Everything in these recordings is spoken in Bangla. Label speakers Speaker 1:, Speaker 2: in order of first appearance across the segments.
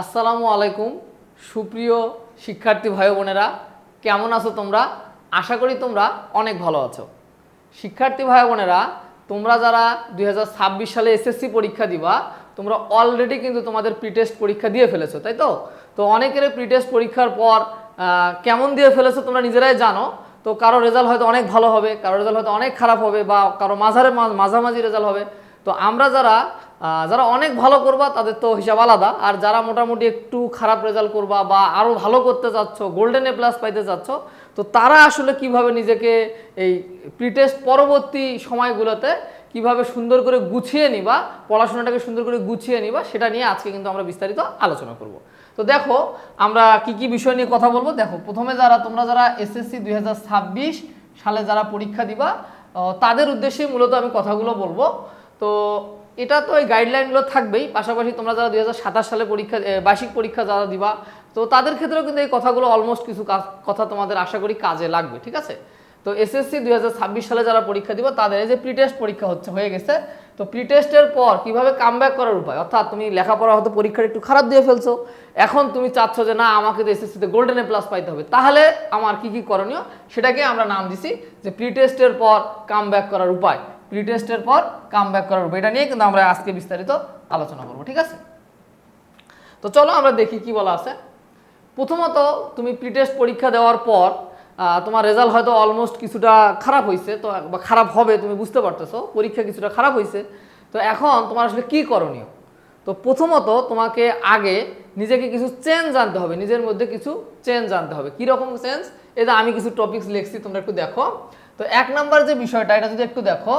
Speaker 1: আসসালামু আলাইকুম, সুপ্রিয় শিক্ষার্থী ভাই বোনেরা, কেমন আছো তোমরা? আশা করি তোমরা অনেক ভালো আছো। শিক্ষার্থী ভাই বোনেরা, তোমরা যারা দু হাজার ছাব্বিশ সালে এসএসসি পরীক্ষা দিবা, তোমরা অলরেডি কিন্তু তোমাদের প্রিটেস্ট পরীক্ষা দিয়ে ফেলেছো, তাই তো? তো অনেকের প্রিটেস্ট পরীক্ষার পর কেমন দিয়ে ফেলেছো তোমরা নিজেরাই জানো। তো কারও রেজাল্ট হয়তো অনেক ভালো হবে, কারও রেজাল্ট হয়তো অনেক খারাপ হবে বা কারও মাঝারে মাঝামাঝি রেজাল্ট হবে। তো আমরা যারা যারা অনেক ভালো করবা, তাদের তো হিসাব আলাদা। আর যারা মোটামুটি একটু খারাপ রেজাল্ট করবা বা আরও ভালো করতে চাচ্ছ গোল্ডেন এ প্লাস পাইতে চাচ্ছ, তো তারা আসলে কীভাবে নিজেকে এই প্রিটেস্ট পরবর্তী সময়গুলোতে কীভাবে সুন্দর করে গুছিয়ে নিবা, পড়াশোনাটাকে সুন্দর করে গুছিয়ে নিবা, সেটা নিয়ে আজকে কিন্তু আমরা বিস্তারিত আলোচনা করব। তো দেখো, আমরা কি কি বিষয় নিয়ে কথা বলব? দেখো, প্রথমে যারা, তোমরা যারা এসএসসি দু হাজার ছাব্বিশ সালে যারা পরীক্ষা দিবা তাদের উদ্দেশ্যে মূলত আমি কথাগুলো বলব। তো এটা তো এই গাইডলাইনগুলো থাকবেই। পাশাপাশি তোমরা যারা দুই হাজার সাতাশ সালে পরীক্ষা বার্ষিক পরীক্ষা যারা দিবা, তো তাদের ক্ষেত্রেও কিন্তু এই কথাগুলো অলমোস্ট কিছু কথা তোমাদের আশা করি কাজে লাগবে, ঠিক আছে? তো এসএসসি দুই হাজার ছাব্বিশ সালে যারা পরীক্ষা দিব, তাদের এই যে প্রিটেস্ট পরীক্ষা হচ্ছে, হয়ে গেছে। তো প্রিটেস্টের পর কীভাবে কামব্যাক করার উপায়? অর্থাৎ তুমি লেখাপড়া হয়তো পরীক্ষাটা একটু খারাপ দিয়ে ফেলছো। এখন তুমি চাচ্ছ যে, না, আমাকে তো এসএসসিতে গোল্ডেন এ প্লাস পাইতে হবে। তাহলে আমার কি কি করণীয়? সেটাকে আমরা নাম দিছি যে প্রিটেস্টের পর কামব্যাক করার উপায়। প্রিটেস্টের পর কাম ব্যাক করার উপায় এটা নিয়ে কিন্তু আমরা আজকে বিস্তারিত আলোচনা করব, ঠিক আছে? তো চলো আমরা দেখি কি বলা আছে। প্রথমত, তুমি প্রিটেস্ট পরীক্ষা দেওয়ার পর তোমার রেজাল্ট হয়তো অলমোস্ট কিছুটা খারাপ হয়েছে তো বা খারাপ হবে তুমি বুঝতে পারতেছো, পরীক্ষা কিছুটা খারাপ হয়েছে তো এখন তোমার আসলে কি করণীয়? তো প্রথমত তোমাকে আগে নিজেকে কিছু চেঞ্জ আনতে হবে, নিজের মধ্যে কিছু চেঞ্জ আনতে হবে। কীরকম চেঞ্জ এটা আমি কিছু টপিকস লিখছি, তোমরা একটু দেখো। তো এক নাম্বার যে বিষয়টা, এটা যদি একটু দেখো,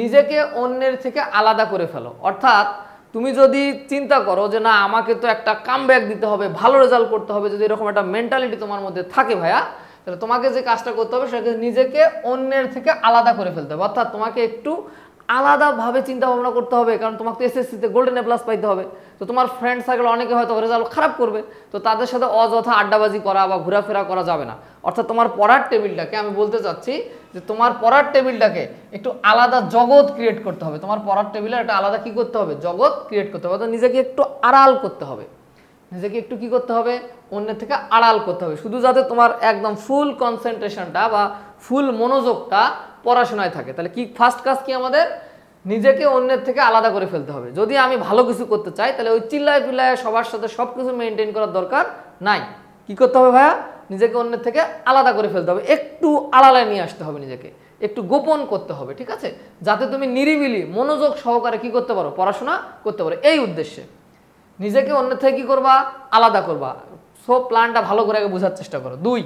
Speaker 1: নিজেকে অন্যের থেকে আলাদা করে ফেলো। অর্থাৎ তুমি যদি চিন্তা করো যে না, আমাকে তো একটা কামব্যাক দিতে হবে, ভালো রেজাল্ট করতে হবে, যদি এরকম একটা মেন্টালিটি তোমার মধ্যে থাকে ভাইয়া, তাহলে তোমাকে যে কাজটা করতে হবে, সেটা নিজেকে অন্যের থেকে আলাদা করে ফেলতে হবে। অর্থাৎ তোমাকে একটু আলাদাভাবে চিন্তা ভাবনা করতে হবে, কারণ তোমাকে তো এসএসসিতে গোল্ডেন এ প্লাস পাইতে হবে। তো তোমার ফ্রেন্ড সার্কেল অনেকে হয়তো রেজাল্ট খারাপ করবে, তো তাদের সাথে অযথা আড্ডাবাজি করা বা ঘোরাফেরা করা যাবে না। অর্থাৎ তোমার পড়ার টেবিলটাকে আমি বলতে চাচ্ছি যে তোমার পড়ার টেবিলটাকে একটু আলাদা জগৎ ক্রিয়েট করতে হবে। তোমার পড়ার টেবিলে একটা আলাদা কি করতে হবে? জগৎ ক্রিয়েট করতে হবে। অর্থাৎ নিজেকে একটু আড়াল করতে হবে। নিজেকে একটু কি করতে হবে? অন্যের থেকে আড়াল করতে হবে। শুধু যাতে তোমার একদম ফুল কনসেন্ট্রেশনটা বা ফুল মনোযোগটা পড়াশোনায় থাকে। তাহলে কি ফার্স্ট কাজ কি আমাদের? নিজেকে অন্যের থেকে আলাদা করে ফেলতে হবে। যদি আমি ভালো কিছু করতে চাই, তাহলে ওই চিল্লায় পিল্লায় সবার সাথে সব কিছু মেনটেন করার দরকার নাই। কি করতে হবে ভাইয়া? নিজেকে অন্যের থেকে আলাদা করে ফেলতে হবে। একটু আড়ালায় নিয়ে আসতে হবে নিজেকে। একটু গোপন করতে হবে, ঠিক আছে? যাতে তুমি নিরিবিলি মনোযোগ সহকারে কি করতে পারো? পড়াশোনা করতে পারো। এই উদ্দেশ্যে। নিজেকে অন্যের থেকে কি করবা? আলাদা করবা। সব প্ল্যানটা ভালো করে আগে বোঝার চেষ্টা করো। দুই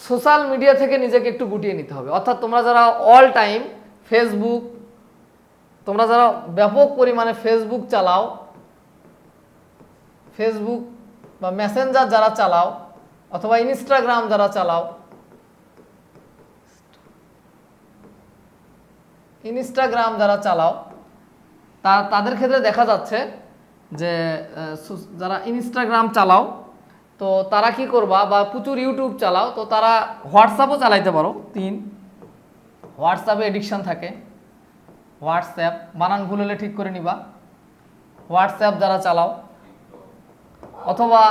Speaker 1: সোশ্যাল মিডিয়া থেকে নিজেকে একটু গুটিয়ে নিতে হবে। অর্থাৎ তোমরা যারা অল টাইম ফেসবুক তোমরা যারা ব্যাপক পরিমাণে ফেসবুক চালাও ফেসবুক বা মেসেঞ্জার যারা চালাও, অথবা ইনস্টাগ্রাম যারা চালাও ইনস্টাগ্রাম যারা চালাও, তা তাদের ক্ষেত্রে দেখা যাচ্ছে যে যারা ইনস্টাগ্রাম চালাও তো তারা কি করবা? বা প্রচুর ইউটিউব চালাও, তো তারা হোয়াটসঅ্যাপও চালাইতে পারো। তিন হোয়াটসঅ্যাপে এডিকশন থাকে। হোয়াটসঅ্যাপ বানান ভুল হলে ঠিক করে নিবা। হোয়াটসঅ্যাপ যারা চালাও, অথবা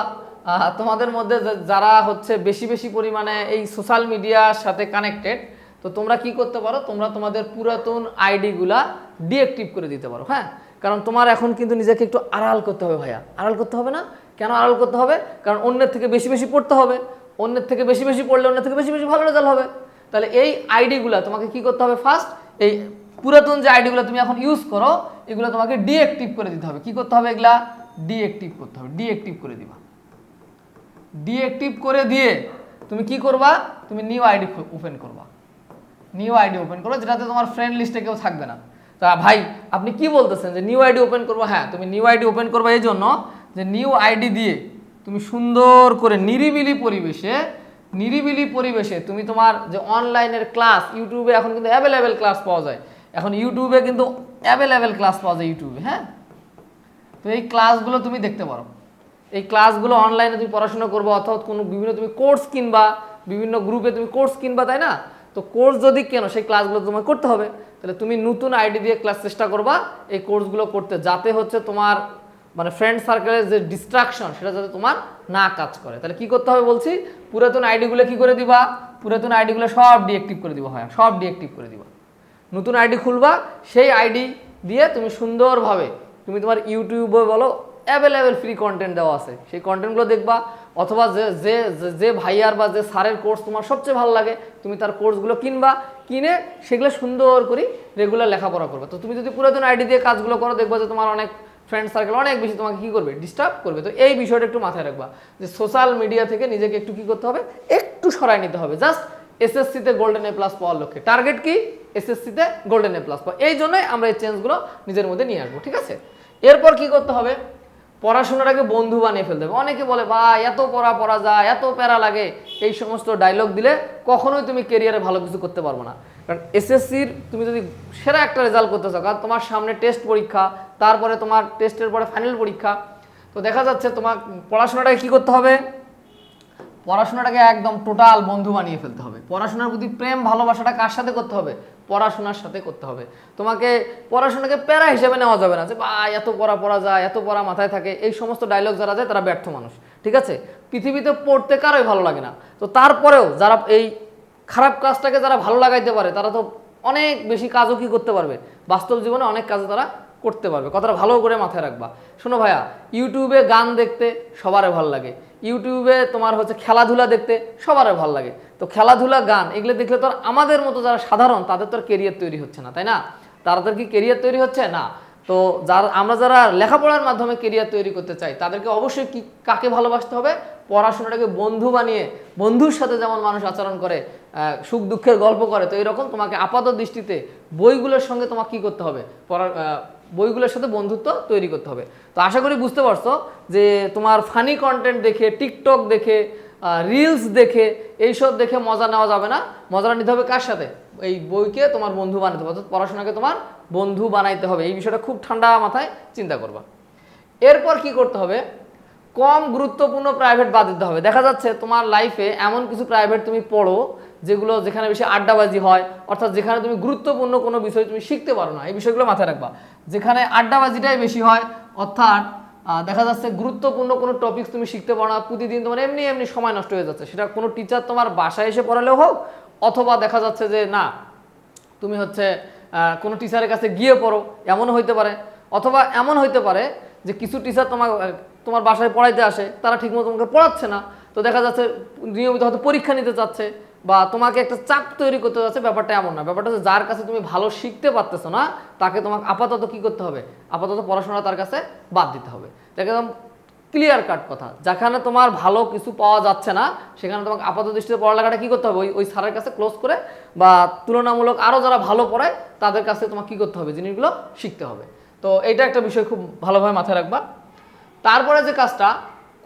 Speaker 1: তোমাদের মধ্যে যারা হচ্ছে বেশি বেশি পরিমাণে এই সোশ্যাল মিডিয়ার সাথে কানেক্টেড তো তোমরা কি করতে পারো? তোমরা তোমাদের পুরাতন আইডিগুলা ডিঅ্যাক্টিভ করে দিতে পারো হ্যাঁ? কারণ তোমার এখন কিন্তু নিজেকে একটু আড়াল করতে হবে ভাইয়া। আড়াল করতে হবে না? কেন আড়াল করতে হবে? কারণ অন্যের থেকে বেশি বেশি পড়তে হবে। অন্যের থেকে বেশি বেশি পড়লে অন্যের থেকে বেশি বেশি ভালো রেজাল্ট হবে। তাহলে এই আইডিগুলা তোমাকে কি করতে হবে ফার্স্ট এই পুরাতন যে আইডিগুলো তুমি এখন ইউজ করো, এগুলো তোমাকে ডিঅ্যাক্টিভ করে দিতে হবে। কি করতে হবে এগুলা? ডিঅ্যাক্টিভ করতে হবে। ডিঅ্যাক্টিভ করে দিবা। ডিঅ্যাক্টিভ করে দিয়ে তুমি কি করবা? তুমি নিউ আইডি ওপেন করবা। নিউ আইডি ওপেন করো যেটাতে তোমার ফ্রেন্ড লিস্টে কেউ থাকবে না। তা ভাই, আপনি কি বলতেছেন যে নিউ আইডি ওপেন করব? হ্যাঁ তুমি নিউ আইডি ওপেন করবে এই জন্য। যে নিউ আইডি দিয়ে তুমি সুন্দর করে নিরিবিলি পরিবেশে নিরিবিলি পরিবেশে তুমি তোমার যে অনলাইনের ক্লাস ইউটিউবে এখন কিন্তু অ্যাভেলেবেল ক্লাস পাওয়া যায়। এখন ইউটিউবে কিন্তু অ্যাভেলেবেল ক্লাস পাওয়া যায় ইউটিউবে হ্যাঁ? তো এই ক্লাসগুলো তুমি দেখতে পারো। এই ক্লাসগুলো অনলাইনে তুমি পড়াশোনা করব, অর্থাৎ কোনো বিভিন্ন তুমি কোর্স কিনবা, বিভিন্ন গ্রুপে তুমি কোর্স কিনবা, তাই না? তো কোর্স যদি কেন, সেই ক্লাসগুলো তোমার করতে হবে। তাহলে তুমি নতুন আইডি দিয়ে ক্লাস চেষ্টা করবা, এই কোর্সগুলো করতে, যাতে হচ্ছে তোমার মানে ফ্রেন্ড সার্কেলের যে ডিস্ট্রাকশন সেটা যাতে তোমার না কাজ করে। তাহলে কি করতে হবে বলছি? পুরাতন আইডিগুলো কি করে দিবা? পুরাতন আইডিগুলো সব ডিএক্টিভ করে দিবা হয় সব ডিএক্টিভ করে দিবা। নতুন আইডি খুলবা, সেই আইডি দিয়ে তুমি সুন্দরভাবে, তুমি তোমার ইউটিউবে বলো অ্যাভেলেবেল ফ্রি কন্টেন্ট দেওয়া আছে। সেই কন্টেন্টগুলো দেখবা, অথবা যে যে, যে- ভাইয়ার বা যে স্যারের কোর্স তোমার সবচেয়ে ভালো লাগে, তুমি তার কোর্সগুলো কিনবা, কিনে সেগুলো সুন্দর করে রেগুলার লেখাপড়া করবে। তো তুমি যদি পুরাতন আইডি দিয়ে কাজগুলো করো, দেখবা যে তোমার অনেক ফ্রেন্ড সার্কেল অনেক বেশি তোমাকে কি করবে? ডিস্টার্ব করবে। তো এই বিষয়টা একটু মাথায় রাখবা যে সোশ্যাল মিডিয়া থেকে নিজেকে একটু কি করতে হবে? একটু সরাই নিতে হবে। জাস্ট এসএসসিতে গোল্ডেন এ প্লাস পাওয়ার লক্ষ্যে। টার্গেট কি? এসএসসিতে গোল্ডেন এ প্লাস পাওয়া। এই জন্যই আমরা এই চেঞ্জগুলো নিজের মধ্যে নিয়ে আসব, ঠিক আছে? এরপর কি করতে হবে? পড়াশোনাটাকে বন্ধু বানিয়ে ফেলতে হবে। অনেকে বলে বা এত পড়া পড়া যায়, এত প্যারা লাগে। এই সমস্ত ডায়লগ দিলে কখনোই তুমি কেরিয়ারে ভালো কিছু করতে পারব না। কারণ এসএসসির তুমি যদি সেরা একটা রেজাল্ট করতে চাও, কারণ তোমার সামনে টেস্ট পরীক্ষা, তারপরে তোমার টেস্টের পরে ফাইনাল পরীক্ষা, তো দেখা যাচ্ছে তোমার পড়াশোনাটাকে কী করতে হবে? পড়াশোনাটাকে একদম টোটাল বন্ধু বানিয়ে ফেলতে হবে। পড়াশোনার প্রতি প্রেম, ভালোবাসাটা কার সাথে করতে হবে? পড়াশোনার সাথে করতে হবে। তোমাকে পড়াশোনাকে প্যারা হিসেবে নেওয়া যাবে না যে বা এত পড়া পড়া যায়, এত পড়া মাথায় থাকে। এই সমস্ত ডায়লগ যারা যায় তারা ব্যর্থ মানুষ। ঠিক আছে? পৃথিবীতে পড়তে কারোই ভালো লাগে না। তো তারপরেও যারা এই খারাপ কাজটাকে যারা ভালো লাগাইতে পারে, তারা তো অনেক বেশি কাজও কি করতে পারবে? বাস্তব জীবনে অনেক কাজ তারা করতে পারবে। কথাটা ভালো করে মাথায় রাখবা। শোনো ভাইয়া ইউটিউবে গান দেখতে সবারই ভালো লাগে। ইউটিউবে তোমার হচ্ছে খেলাধুলা দেখতে সবারই ভালো লাগে। তো খেলাধুলা, গান এগুলো দেখলে তো আমাদের মতো যারা সাধারণ, তাদের তো কেরিয়ার তৈরি হচ্ছে না, তাই না? তাদের কি কেরিয়ার তৈরি হচ্ছে? না। তো যারা আমরা যারা লেখাপড়ার মাধ্যমে কেরিয়ার তৈরি করতে চাই, তাদেরকে অবশ্যই কি কাকে ভালোবাসতে হবে? পড়াশোনাটাকে বন্ধু বানিয়ে, বন্ধুর সাথে যেমন মানুষ আচরণ করে সুখ দুঃখের গল্প করে, তো এরকম তোমাকে আপাত দৃষ্টিতে বইগুলোর সঙ্গে তোমাকে কি করতে হবে? পড়ার বইগুলোর সাথে বন্ধুত্ব তৈরি করতে হবে। তো আশা করি বুঝতে পারছ যে তোমার ফানি কন্টেন্ট দেখে টিকটক দেখে রিলস দেখে, এইসব দেখে মজা নেওয়া যাবে না। মজাটা নিতে হবে কার সাথে? এই বইকে তোমার বন্ধু বানাতে হবে, অর্থাৎ পড়াশোনাকে তোমার বন্ধু বানাইতে হবে। এই বিষয়টা খুব ঠান্ডা মাথায় চিন্তা করবা। এরপর কি করতে হবে? কম গুরুত্বপূর্ণ প্রাইভেট বাদ দিতে হবে। দেখা যাচ্ছে তোমার লাইফে এমন কিছু প্রাইভেট তুমি পড়ো, যেগুলো যেখানে বেশি আড্ডাবাজি হয়, অর্থাৎ যেখানে তুমি গুরুত্বপূর্ণ কোনো বিষয় তুমি শিখতে পারো না। এই বিষয়গুলো মাথায় রাখবা। যেখানে আড্ডাবাজিটাই বেশি হয়, অর্থাৎ দেখা যাচ্ছে গুরুত্বপূর্ণ কোনো টপিক তুমি শিখতে পারো না, প্রতিদিন তোমার এমনি এমনি সময় নষ্ট হয়ে যাচ্ছে। সেটা কোনো টিচার তোমার বাসায় এসে পড়ালেও হোক অথবা দেখা যাচ্ছে যে না, তুমি হচ্ছে কোনো টিচারের কাছে গিয়ে পড়ো, এমনও হইতে পারে। অথবা এমন হইতে পারে যে কিছু টিচার তোমার তোমার বাসায় পড়াইতে আসে, তারা ঠিকমতো তোমাকে পড়াচ্ছে না। তো দেখা যাচ্ছে নিয়মিত হয়তো পরীক্ষা নিতে চাচ্ছে বা তোমাকে একটা চাপ তৈরি করতে যাচ্ছে, ব্যাপারটা এমন না। ব্যাপারটা হচ্ছে যার কাছে তুমি ভালো শিখতে পারতেছো না, তাকে তোমাকে আপাতত কি করতে হবে? আপাতত পড়াশোনা তার কাছে বাদ দিতে হবে। তাকে ক্লিয়ার কাট কথা। যেখানে তোমার ভালো কিছু পাওয়া যাচ্ছে না, সেখানে তোমাকে আপাত দৃষ্টিতে পড়ালেখাটা কি করতে হবে? ওই ওই স্যারের কাছে ক্লোজ করে বা তুলনামূলক আরও যারা ভালো পড়ায়, তাদের কাছে তোমাকে কি করতে হবে? জিনিসগুলো শিখতে হবে। তো এটা একটা বিষয় খুব ভালোভাবে মাথায় রাখবা। তারপরে যে কাজটা,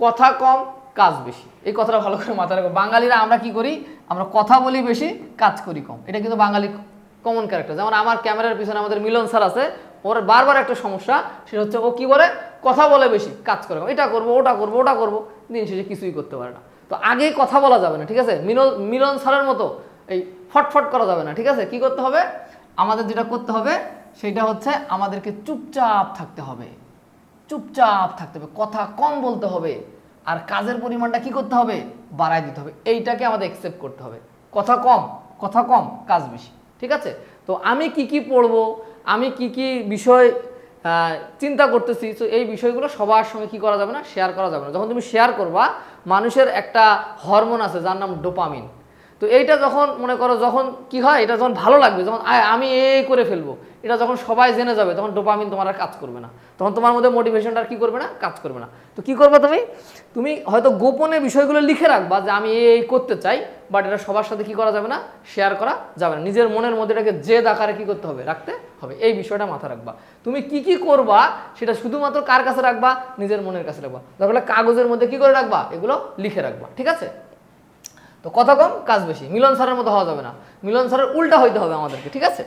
Speaker 1: কথা কম, কাজ বেশি। এই কথাটা ভালো করে মাথায় রাখব। বাঙালিরা আমরা কি করি? আমরা কথা বলি বেশি, কাজ করি কম। এটা কিন্তু বাঙালি কমন ক্যারেক্টার যেমন আমার ক্যামেরার পিছনে আমাদের মিলন স্যার আছে ওর বারবার একটা সমস্যা, সেটা হচ্ছে ও কি বলে? কথা বলে বেশি, কাজ করে। এটা করব, ওটা করব ওটা করব, দিন শেষে কিছুই করতে পারে না। তো আগে কথা বলা যাবে না, ঠিক আছে? মিলন মিলন স্যারের মতো এই ফটফট করা যাবে না, ঠিক আছে? কি করতে হবে? আমাদের যেটা করতে হবে, সেটা হচ্ছে আমাদেরকে চুপচাপ থাকতে হবে। চুপচাপ থাকতে হবে, কথা কম বলতে হবে। আর কাজের পরিমাণটা কি করতে হবে? বাড়ায় দিতে হবে। এইটাকে আমাদের একসেপ্ট করতে হবে। কথা কম কথা কম, কাজ বেশি, ঠিক আছে? তো আমি কি কি পড়ব? আমি কি কি বিষয় চিন্তা করতেছি তো এই বিষয়গুলো সবার সঙ্গে কি করা যাবে না? শেয়ার করা যাবে না। যখন তুমি শেয়ার করবা, মানুষের একটা হরমোন আছে, যার নাম ডোপামিন তো এইটা যখন মনে করো যখন কি হয়, এটা যখন ভালো লাগবে, যখন আমি এই করে ফেলব, এটা যখন সবাই জেনে যাবে, তখন ডোপামিন তোমার আর কাজ করবে না। তখন তোমার মধ্যে মোটিভেশনটা আর কি করবে না? কাজ করবে না। তো কি করবে তুমি? তুমি হয়তো গোপনে বিষয়গুলো লিখে রাখবা যে আমি এই করতে চাই বাট এটা সবার সাথে কি করা যাবে না? শেয়ার করা যাবে না। নিজের মনের মধ্যে এটাকে জেদ আকারে কি করতে হবে? রাখতে হবে। এই বিষয়টা মাথা রাখবা। তুমি কি কি করবা, সেটা শুধুমাত্র কার কাছে রাখবা? নিজের মনের কাছে রাখবা। তাহলে কাগজের মধ্যে কি করে রাখবা? এগুলো লিখে রাখবা। ঠিক আছে? তো কথা কম, কাজ বেশি। মিলন স্যারের মতো হওয়া যাবে না। মিলন স্যারের উল্টা হইতে হবে আমাদেরকে, ঠিক আছে?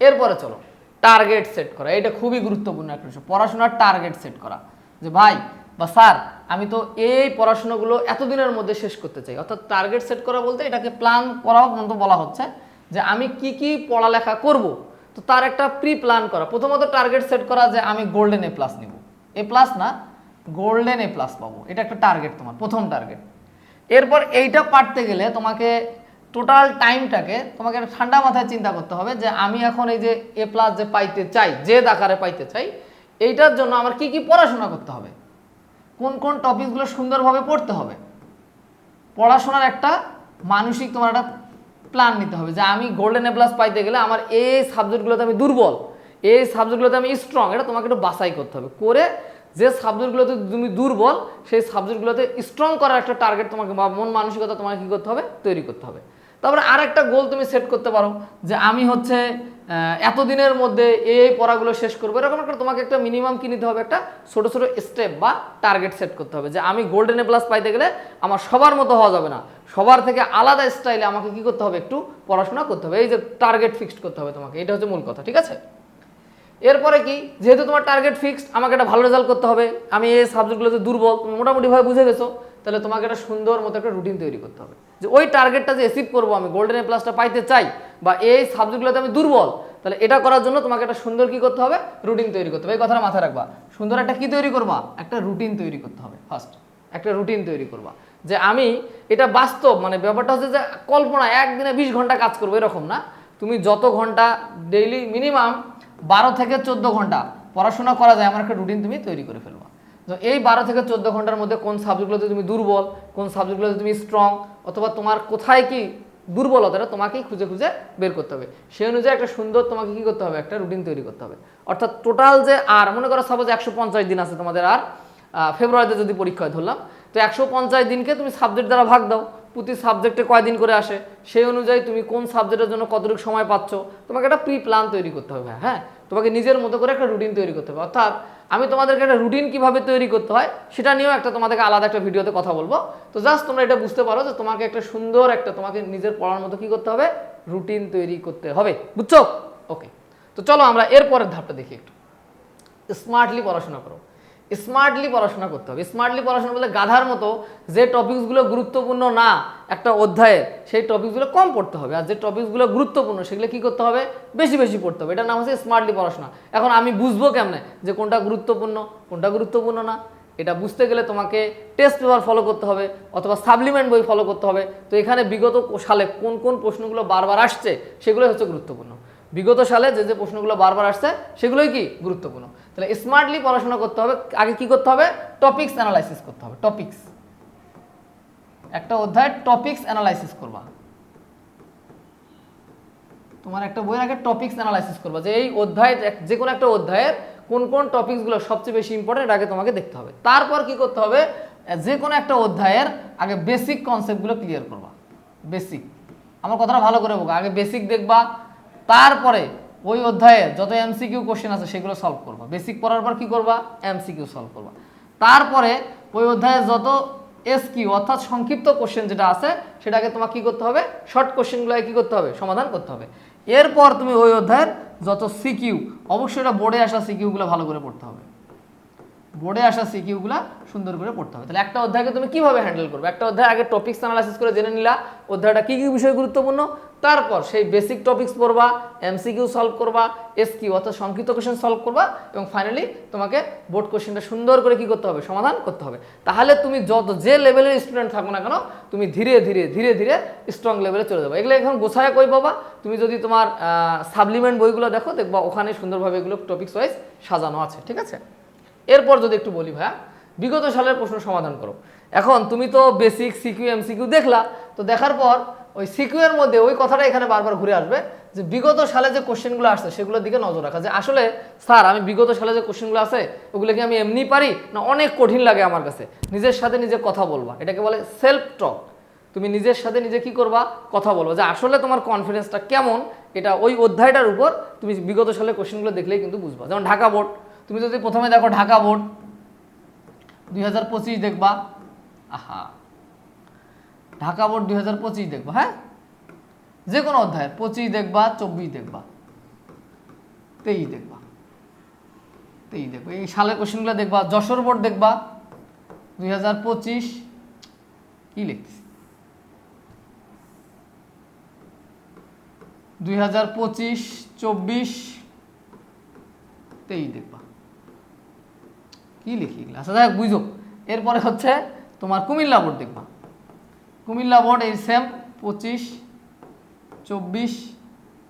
Speaker 1: এরপরে চলো। টার্গেট সেট করা। এটা খুবই গুরুত্বপূর্ণ একটা বিষয়। পড়াশোনার টার্গেট সেট করা। যে ভাই, বা স্যার, আমি তো এই পড়াশোনাগুলো এতদিনের মধ্যে শেষ করতে চাই। অর্থাৎ টার্গেট সেট করা বলতে এটাকে প্ল্যান করাও মতো বলা হচ্ছে যে আমি কি কি পড়ালেখা করব। তো তার একটা প্রি প্ল্যান করা। প্রথমত টার্গেট সেট করা যে আমি গোল্ডেন এ প্লাস নিব। এ প্লাস না গোল্ডেন এ প্লাস পাবো। এটা একটা টার্গেট তোমার, প্রথম টার্গেট এরপর এইটা পারতে গেলে তোমাকে টোটাল টাইমটাকে তোমাকে ঠান্ডা মাথায় চিন্তা করতে হবে যে আমি এখন এই যে এ প্লাস যে পাইতে চাই, যে আকারে পাইতে চাই, এইটার জন্য আমার কি কি পড়াশোনা করতে হবে? কোন কোন টপিকগুলো সুন্দরভাবে পড়তে হবে? পড়াশোনার একটা মানসিক তোমার একটা প্ল্যান নিতে হবে যে আমি গোল্ডেন এ প্লাস পাইতে গেলে আমার এই সাবজেক্টগুলোতে আমি দুর্বল, এই সাবজেক্টগুলোতে আমি স্ট্রং এটা তোমাকে একটু বাছাই করতে হবে। করে যে সাবজেক্টগুলোতে তুমি দুর্বল, সেই সাবজেক্টগুলোতে স্ট্রং করার একটা টার্গেট তোমাকে বা মন মানসিকতা তোমাকে কী করতে হবে? তৈরি করতে হবে। তারপরে আর একটা গোল তুমি সেট করতে পারো, যে আমি হচ্ছে এতদিনের মধ্যে এই পড়াগুলো শেষ করব। এরকম একটা তোমাকে একটা মিনিমাম কি নিতে হবে? একটা ছোট ছোট স্টেপ বা টার্গেট সেট করতে হবে, যে আমি গোল্ডেন এ প্লাস পাইতে গেলে আমার সবার মতো হওয়া যাবে না। সবার থেকে আলাদা স্টাইলে আমাকে কি করতে হবে? একটু পড়াশোনা করতে হবে। এই যে টার্গেট ফিক্সড করতে হবে তোমাকে। এটা হচ্ছে মূল কথা, ঠিক আছে? এরপরে কি? যেহেতু তোমার টার্গেট ফিক্সড আমাকে একটা ভালো রেজাল্ট করতে হবে। আমি এই সাবজেক্টগুলোতে দুর্বল, তুমি মোটামুটিভাবে বুঝে গেছো। তাহলে তোমাকে একটা সুন্দর মতো একটা রুটিন তৈরি করতে হবে। যে ওই টার্গেটটা যে অ্যাচিভ করব আমি গোল্ডেন প্লাসটা পাইতে চাই, বা এই সাবজেক্টগুলোতে আমি দুর্বল, তাহলে এটা করার জন্য তোমাকে একটা সুন্দর কী করতে হবে? রুটিন তৈরি করতে হবে। এই কথাটা মাথায় রাখবা। সুন্দর একটা কি তৈরি করবা? একটা রুটিন তৈরি করতে হবে ফার্স্ট একটা রুটিন তৈরি করবা। যে আমি এটা বাস্তব মানে ব্যাপারটা হচ্ছে যে কল্পনা, একদিনে বিশ ঘণ্টা কাজ করব, এরকম না। তুমি যত ঘণ্টা ডেইলি মিনিমাম বারো থেকে চোদ্দ ঘণ্টা পড়াশোনা করা যায় আমার একটা রুটিন তুমি তৈরি করে ফেলবা। তো এই বারো থেকে চোদ্দ ঘণ্টার মধ্যে কোন সাবজেক্টগুলোতে তুমি দুর্বল, কোন সাবজেক্টগুলোতে তুমি স্ট্রং অথবা তোমার কোথায় কি দুর্বলতাটা তোমাকেই খুঁজে খুঁজে বের করতে হবে। সেই অনুযায়ী একটা সুন্দর তোমাকে কি করতে হবে? একটা রুটিন তৈরি করতে হবে। অর্থাৎ টোটাল যে আর, মনে করো সাপোজ একশো পঞ্চাশ দিন আছে তোমাদের আর ফেব্রুয়ারিতে যদি পরীক্ষা হয় ধরলাম, তো একশো পঞ্চাশ দিনকে তুমি সাবজেক্ট দ্বারা ভাগ দাও। প্রতি সাবজেক্টে কয়দিন করে আসে? সেই অনুযায়ী তুমি কোন সাবজেক্টের জন্য কতটুকু সময় পাচ্ছ? তোমাকে একটা প্রি প্ল্যান তৈরি করতে হবে হ্যাঁ? তোমাকে নিজের মতো করে একটা রুটিন তৈরি করতে হবে। অর্থাৎ আমি তোমাদেরকে একটা রুটিন কীভাবে তৈরি করতে হয়, সেটা নিয়েও একটা তোমাদেরকে আলাদা একটা ভিডিওতে কথা বলব। তো জাস্ট তোমরা এটা বুঝতে পারো যে তোমাকে একটা সুন্দর একটা তোমাকে নিজের পড়ার মতো কি করতে হবে? রুটিন তৈরি করতে হবে। বুঝছ? ওকে তো চলো আমরা এরপরের ধাপটা দেখি একটু। স্মার্টলি পড়াশোনা করো। স্মার্টলি পড়াশোনা করতে হবে। স্মার্টলি পড়াশোনা বলতে গাধার মতো যে টপিকসগুলো গুরুত্বপূর্ণ না, একটা অধ্যায়ে সেই টপিকসগুলো কম পড়তে হবে। আর যে টপিকসগুলো গুরুত্বপূর্ণ, সেগুলো কী করতে হবে? বেশি বেশি পড়তে হবে। এটার নাম হচ্ছে স্মার্টলি পড়াশোনা। এখন আমি বুঝব কেমনে যে কোনটা গুরুত্বপূর্ণ কোনটা গুরুত্বপূর্ণ না? এটা বুঝতে গেলে তোমাকে টেস্ট পেপার ফলো করতে হবে অথবা সাপ্লিমেন্ট বই ফলো করতে হবে। তো এখানে বিগত সালে কোন কোন প্রশ্নগুলো বারবার আসছে, সেগুলোই হচ্ছে গুরুত্বপূর্ণ। বিগত সালে যে যে প্রশ্নগুলো বারবার আসছে, সেগুলোই কি? গুরুত্বপূর্ণ। তাহলে স্মার্টলি পড়াশোনা করতে হবে। আগে কি করতে হবে? টপিক্স অ্যানালাইসিস করতে হবে। টপিক্স একটা অধ্যায়ের টপিক্স অ্যানালাইসিস করবা। তোমার একটা বইয়ের আগে টপিক্স অ্যানালাইসিস করবা যে এই অধ্যায়, যে কোনো একটা অধ্যায়ের কোন কোন টপিকসগুলো সবচেয়ে বেশি ইম্পর্টেন্ট আগে তোমাকে দেখতে হবে। তারপর কি করতে হবে? যে কোনো একটা অধ্যায়ের আগে বেসিক কনসেপ্টগুলো ক্লিয়ার করবা। বেসিক আমার কথাটা ভালো করে বলব আগে বেসিক দেখবা। তারপরে ওই অধ্যায়ে যত এমসিকিউ কোশ্চেন আছে সেগুলো সলভ করবা। বেসিক পড়ার পর কী করবা? এমসিকিউ সলভ করবা। তারপরে ওই অধ্যায়ে যত এস কিউ অর্থাৎ সংক্ষিপ্ত কোশ্চেন যেটা আছে, সেটাকে তোমাকে কী করতে হবে? শর্ট কোশ্চেনগুলোকে কী করতে হবে? সমাধান করতে হবে। এরপর তুমি ওই অধ্যায়ের যত সিকিউ অবশ্যই এটা বোর্ডে আসা সিকিউগুলো ভালো করে পড়তে হবে। বোর্ডে আসা সিকিউগুলো সুন্দর করে পড়তে হবে। তাহলে একটা অধ্যায়কে তুমি কীভাবে হ্যান্ডেল করবে? একটা অধ্যায় আগে টপিক্স অ্যানালাইসিস করে জেনে নিলা, অধ্যায়টা কী কী বিষয় গুরুত্বপূর্ণ, তারপর সেই বেসিক টপিক্স পড়বা এমসিকিউ সলভ করবা এস কিউ অর্থাৎ সংক্ষিপ্ত কোশ্চেন সলভ করবা, এবং ফাইনালি তোমাকে বোর্ড কোশ্চেনটা সুন্দর করে কি করতে হবে? সমাধান করতে হবে। তাহলে তুমি যত যে লেভেলের স্টুডেন্ট থাকো না কেন, তুমি ধীরে ধীরে ধীরে ধীরে স্ট্রং লেভেলে চলে যাবে। এগুলো এখন গোছায় কই পাবা? তুমি যদি তোমার সাবলিমেন্ট বইগুলো দেখো, দেখবা ওখানে সুন্দরভাবে এগুলো টপিক্স ওয়াইজ সাজানো আছে, ঠিক আছে? এরপর যদি একটু বলি ভাইয়া, বিগত সালের প্রশ্ন সমাধান করো। এখন তুমি তো বেসিক সিকিউ এমসিকিউ দেখলা, তো দেখার পর ওই সিকিউ এর মধ্যে ওই কথাটা এখানে বারবার ঘুরে আসবে যে বিগত সালে যে কোশ্চেনগুলো আসছে, সেগুলোর দিকে নজর রাখা। যে আসলে, স্যার, আমি বিগত সালে যে কোশ্চেনগুলো আছে, ওগুলো কি আমি এমনি পারি না অনেক কঠিন লাগে আমার কাছে? নিজের সাথে নিজে কথা বলবা। এটাকে বলে সেলফ টক তুমি নিজের সাথে নিজে কি করবা? কথা বলব। যে আসলে তোমার কনফিডেন্সটা কেমন? এটা ওই অধ্যায়টার উপর তুমি বিগত সালের কোশ্চেনগুলো দেখলেই কিন্তু বুঝবা। যেমন ঢাকা বোর্ড তুমি যদি প্রথমে দেখো ঢাকা বোর্ড, দুই হাজার পঁচিশ দেখবা। আহা। ঢাকা বোর্ড দুই হাজার পঁচিশ দেখবা হ্যাঁ? যে কোনো অধ্যায়ের, পঁচিশ দেখবা, চব্বিশ দেখবা, তেইশ দেখবা তেইশ দেখবা। এই সালের কোশ্চেনগুলো দেখবা, যশোর বোর্ড দেখবা, দুই হাজার পঁচিশ, কি লিখতেছি? দুই হাজার পঁচিশ, চব্বিশ, তেইশ দেখবা। কি লিখি আচ্ছা যাই হোক, বুঝো। এরপরে হচ্ছে তোমার কুমিল্লা বোর্ড দেখবা। কুমিল্লা বোর্ড এই সেম পঁচিশ, চব্বিশ,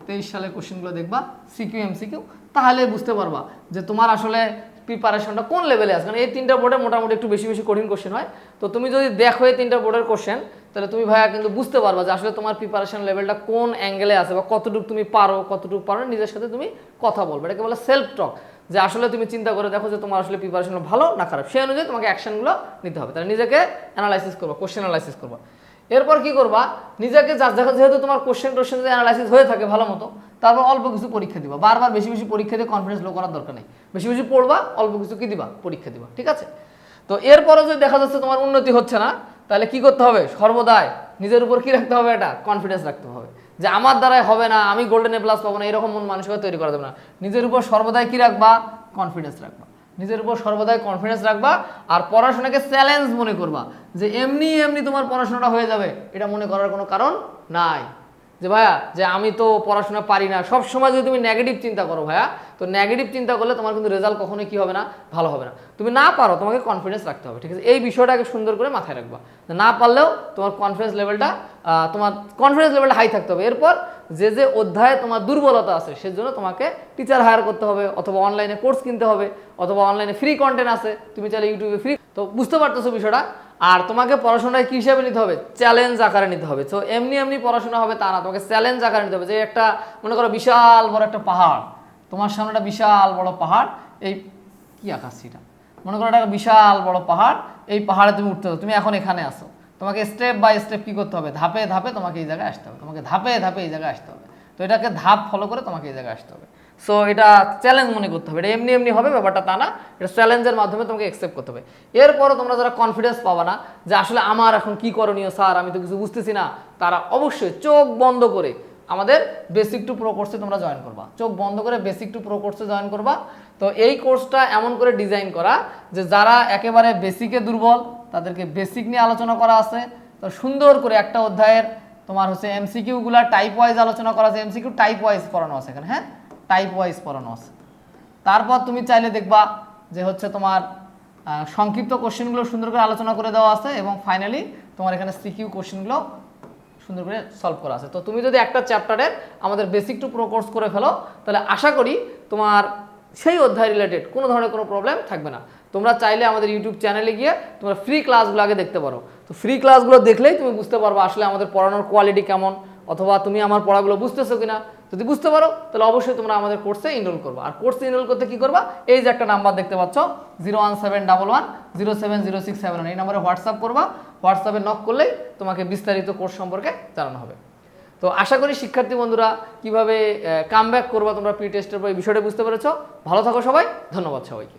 Speaker 1: তেইশ সালের কোশ্চেনগুলো দেখবা সিকিউ এমসিকিউ তাহলে বুঝতে পারবা যে তোমার আসলে প্রিপারেশনটা কোন লেভেলে আছে। কারণ এই তিনটা বোর্ডে মোটামুটি একটু বেশি বেশি কঠিন কোশ্চেন হয়। তো তুমি যদি দেখো এই তিনটা বোর্ডের কোশ্চেন তাহলে তুমি ভাইয়া কিন্তু বুঝতে পারবা যে আসলে তোমার প্রিপারেশন লেভেলটা কোন অ্যাঙ্গেলে আছে বা কতটুকু তুমি পারো, কতটুকু পারো, নিজের সাথে তুমি কথা বলবে। এটাকে বলে সেলফ টক যে আসলে তুমি চিন্তা করে দেখো যে তোমার আসলে প্রিপারেশন ভালো না খারাপ, সেই অনুযায়ী তোমাকে অ্যাকশনগুলো নিতে হবে। তাহলে নিজেকে অ্যানালাইসিস করব কোশ্চেন অ্যানালাইসিস করবা। এরপর কি করবা? নিজেকে যা যেহেতু তোমার কোশ্চেন টোশ্চেন অ্যানালাইসিস হয়ে থাকে ভালো মতো, তারপর অল্প কিছু পরীক্ষা দিবা। বারবার বেশি বেশি পরীক্ষা দিয়ে কনফিডেন্স লো করার দরকার নেই। বেশি বেশি পড়বা, অল্প কিছু কি দিবা? পরীক্ষা দিবা, ঠিক আছে? তো এরপরে যদি দেখা যাচ্ছে তোমার উন্নতি হচ্ছে না, তাহলে কি করতে হবে? সর্বদাই নিজের উপর কি রাখতে হবে এটা? কনফিডেন্স রাখতে হবে। যে আমার দ্বারাই হবে না, আমি গোল্ডেন এ প্লাস পাবো না, এরকম মন মানসিকতা তৈরি করা যাবে না। নিজের উপর সর্বদাই কি রাখবা? কনফিডেন্স রাখবা। নিজের উপর সর্বদাই কনফিডেন্স রাখবা আর পড়াশোনাকে চ্যালেঞ্জ মনে করবা যে এমনি এমনি তোমার পড়াশোনাটা হয়ে যাবে, এটা মনে করার কোনো কারণ নাই। যে ভাইয়া, যে আমি তো পড়াশোনা পারি না, সব সময় যদি তুমি নেগেটিভ চিন্তা করো ভাইয়া, তো নেগেটিভ চিন্তা করলে তোমার কিন্তু রেজাল্ট কখনোই কি হবে না? ভালো হবে না। তুমি না পারো, তোমাকে কনফিডেন্স রাখতে হবে, ঠিক আছে? এই বিষয়টাকে সুন্দর করে মাথায় রাখবা। না পারলেও তোমার কনফিডেন্স লেভেলটা তোমার কনফিডেন্স লেভেলটা হাই থাকতে হবে। এরপর যে যে অধ্যায়ে তোমার দুর্বলতা আছে সেজন্য তোমাকে টিচার হায়ার করতে হবে, অথবা অনলাইনে কোর্স কিনতে হবে, অথবা অনলাইনে ফ্রি কন্টেন্ট আছে, তুমি চাইলে ইউটিউবে ফ্রি তো বুঝতে পারতেছো বিষয়টা? আর তোমাকে পড়াশোনায় কী হিসাবে নিতে হবে? চ্যালেঞ্জ আকারে নিতে হবে। তো এমনি এমনি পড়াশোনা হবে তা না, তোমাকে চ্যালেঞ্জ আকারে নিতে হবে। যে একটা, মনে করো, বিশাল বড় একটা পাহাড়। তোমার সামনে একটা বিশাল বড় পাহাড়। এই, কি এটা? মনে করো, একটা বিশাল বড় পাহাড়। এই পাহাড়ে তুমি উঠতে হবে তুমি এখন এখানে আসো তোমাকে স্টেপ বাই স্টেপ কী করতে হবে? ধাপে ধাপে তোমাকে এই জায়গায় আসতে হবে। তোমাকে ধাপে ধাপে এই জায়গায় আসতে হবে। তো এটাকে ধাপ ফলো করে তোমাকে এই জায়গায় আসতে হবে। সো এটা চ্যালেঞ্জ মনে করতে হবে। এটা এমনি এমনি হবে, ব্যাপারটা তা না। এটা চ্যালেঞ্জের মাধ্যমে তোমাকে অ্যাকসেপ্ট করতে হবে। এরপরও তোমরা যারা কনফিডেন্স পাবা না, যে আসলে আমার এখন কি করণীয়, স্যার, আমি তো কিছু বুঝতেছি না, তারা অবশ্যই চোখ বন্ধ করে আমাদের বেসিক টু প্রো কোর্সে তোমরা জয়েন করবা। চোখ বন্ধ করে বেসিক টু প্রো কোর্সে জয়েন করবা। তো এই কোর্সটা এমন করে ডিজাইন করা যে যারা একেবারে বেসিকে দুর্বল, তাদেরকে বেসিক নিয়ে আলোচনা করা আছে। তো সুন্দর করে একটা অধ্যায়ের তোমার হচ্ছে এমসিকিউগুলা টাইপ ওয়াইজ আলোচনা করা আছে। এমসিকিউ টাইপ ওয়াইজ পড়ানো আছে এখানে হ্যাঁ? টাইপ ওয়াইজ পড়ানো আছে। তারপর তুমি চাইলে দেখবা যে হচ্ছে তোমার সংক্ষিপ্ত কোশ্চেনগুলো সুন্দর করে আলোচনা করে দেওয়া আছে এবং ফাইনালি তোমার এখানে সিকিউ কোশ্চেনগুলো সুন্দর করে সলভ করা আছে। তো তুমি যদি একটা চ্যাপ্টারের আমাদের বেসিক টু প্রো কোর্স করে ফেলো, তাহলে আশা করি তোমার সেই অধ্যায় রিলেটেড কোনো ধরনের কোনো প্রবলেম থাকবে না। তোমরা চাইলে আমাদের ইউটিউব চ্যানেলে গিয়ে তোমরা ফ্রি ক্লাসগুলো আগে দেখতে পারো। তো ফ্রি ক্লাসগুলো দেখলেই তুমি বুঝতে পারবে আসলে আমাদের পড়ানোর কোয়ালিটি কেমন, অথবা তুমি আমার পড়াগুলো বুঝতেছো কিনা। যদি বুঝতে পারো, তাহলে অবশ্যই তোমরা আমাদের কোর্সে ইনরোল করবা। আর কোর্সে ইনরোল করতে কি করবা? এই যে একটা নাম্বার দেখতে পাচ্ছ zero one seven double one zero seven zero six seven এই নাম্বারে হোয়াটসঅ্যাপ করবা হোয়াটসঅ্যাপে নক করলেই তোমাকে বিস্তারিত কোর্স সম্পর্কে জানানো হবে। তো আশা করি শিক্ষার্থী বন্ধুরা, কীভাবে কাম ব্যাক করবা তোমরা প্রি টেস্টের পর, এই বিষয়টা বুঝতে পেরেছ। ভালো থাকো সবাই, ধন্যবাদ সবাইকে।